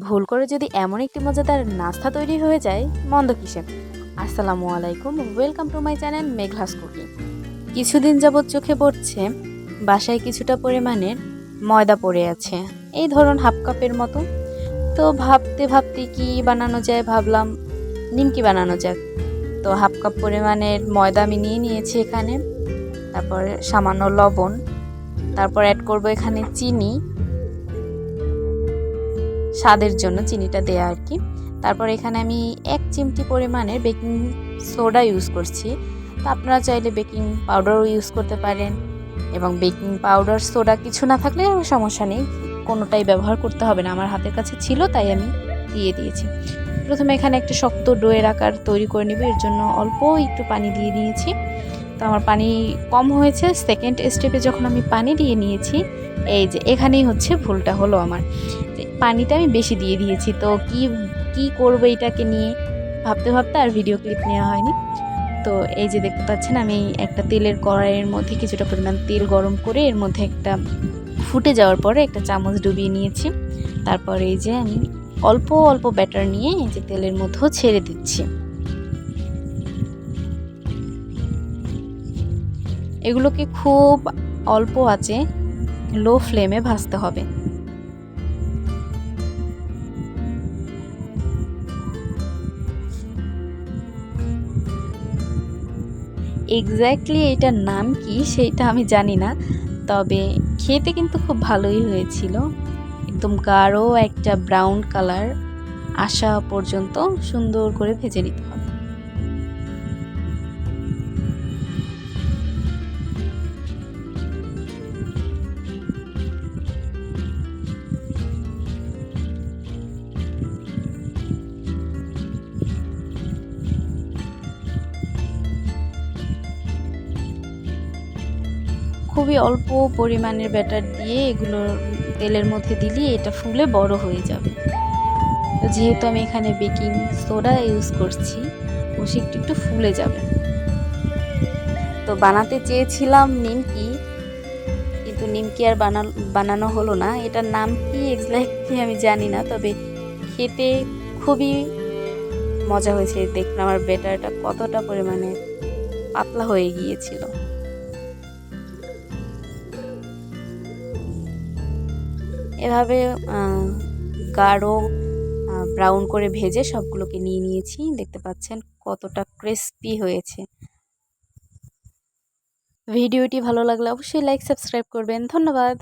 ভুল করে যদি এমন একটি মজাদার নাস্তা তৈরি হয়ে যায়, মন্দ কিসে? আসসালামু আলাইকুম welcome to my channel Meghla's cooking. কিছুদিন যাবৎ চোখে পড়ছে, বাসায় কিছুটা পরিমাণের ময়দা পড়ে আছে। এই ধরুন হাফ কাপের মতো। তো ভাবতে ভাবতে কি বানানো যায় ভাবলাম নিমকি বানানো যাক। তো হাফ কাপ পরিমাণের ময়দা আমি নিয়ে নিয়েছি এখানে। তারপর সামান্য লবণ। তারপর অ্যাড করব এখানে চিনি। স্বাদের জন্য চিনিটা দেয়া আর কি। তারপর এখানে আমি এক চিমটি পরিমাণের বেকিং সোডা ইউজ করছি। তো আপনারা চাইলে বেকিং পাউডারও ইউজ করতে পারেন এবং বেকিং পাউডার, সোডা কিছু না থাকলে সমস্যা নেই, কোনোটাই ব্যবহার করতে হবে না। আমার হাতের কাছে ছিল, তাই আমি দিয়ে দিয়েছি। প্রথমে এখানে একটা শক্ত ডোয়ের আকার তৈরি করে নেব। এর জন্য অল্প একটু পানি দিয়ে দিয়েছি তো আমার পানি কম হয়েছে। সেকেন্ড স্টেপে যখন আমি পানি দিয়ে নিয়েছি, এই যে এখানেই হচ্ছে ভুলটা হলো আমার। পানিটা আমি বেশি দিয়ে দিয়েছি। তো কি কি করব এটাকে নিয়ে ভাবতে ভাবতে আর ভিডিও ক্লিপ নেওয়া হয়নি। তো এই যে দেখতে পাচ্ছেন, আমি একটা তেলের কড়াইয়ের মধ্যে কিছুটা পরিমাণ তেল গরম করে এর মধ্যে একটা ফুটে যাওয়ার পরে একটা চামচ ডুবিয়ে নিয়েছি। তারপর এই যে আমি অল্প অল্প ব্যাটার নিয়ে এই যে তেলের মধ্যেও ছেড়ে দিচ্ছি। এগুলোকে খুব অল্প আছে লো ফ্লেমে ভাজতে হবে। এক্স্যাক্টলি এটার নাম কি সেইটা আমি জানি না, তবে খেতে কিন্তু খুব ভালোই হয়েছিল। একদম গাঢ় একটা ব্রাউন কালার আসা পর্যন্ত সুন্দর করে ভেজে নিতে হবে। খুবই অল্প পরিমাণের ব্যাটার দিয়ে এগুলো তেলের মধ্যে দিলে এটা ফুলে বড় হয়ে যাবে। তো যেহেতু আমি এখানে বেকিং সোডা ইউজ করছি বসে একটু ফুলে যাবে। তো বানাতে চেয়েছিলাম নিমকি, কিন্তু নিমকি আর বানা বানানো হলো না। এটার নাম কি এক্স্যাক্টলি আমি জানি না, তবে খেতে খুবই মজা হয়েছে। দেখুন আমার ব্যাটারটা কতটা পরিমাণে পাতলা হয়ে গিয়েছিল। এভাবে গাঢ় ব্রাউন করে ভেজে সবগুলোকে নিয়ে নিয়েছি। দেখতে পাচ্ছেন কতটা ক্রিস্পি হয়েছে। ভিডিওটি ভালো লাগলে অবশ্যই লাইক সাবস্ক্রাইব করবেন। ধন্যবাদ।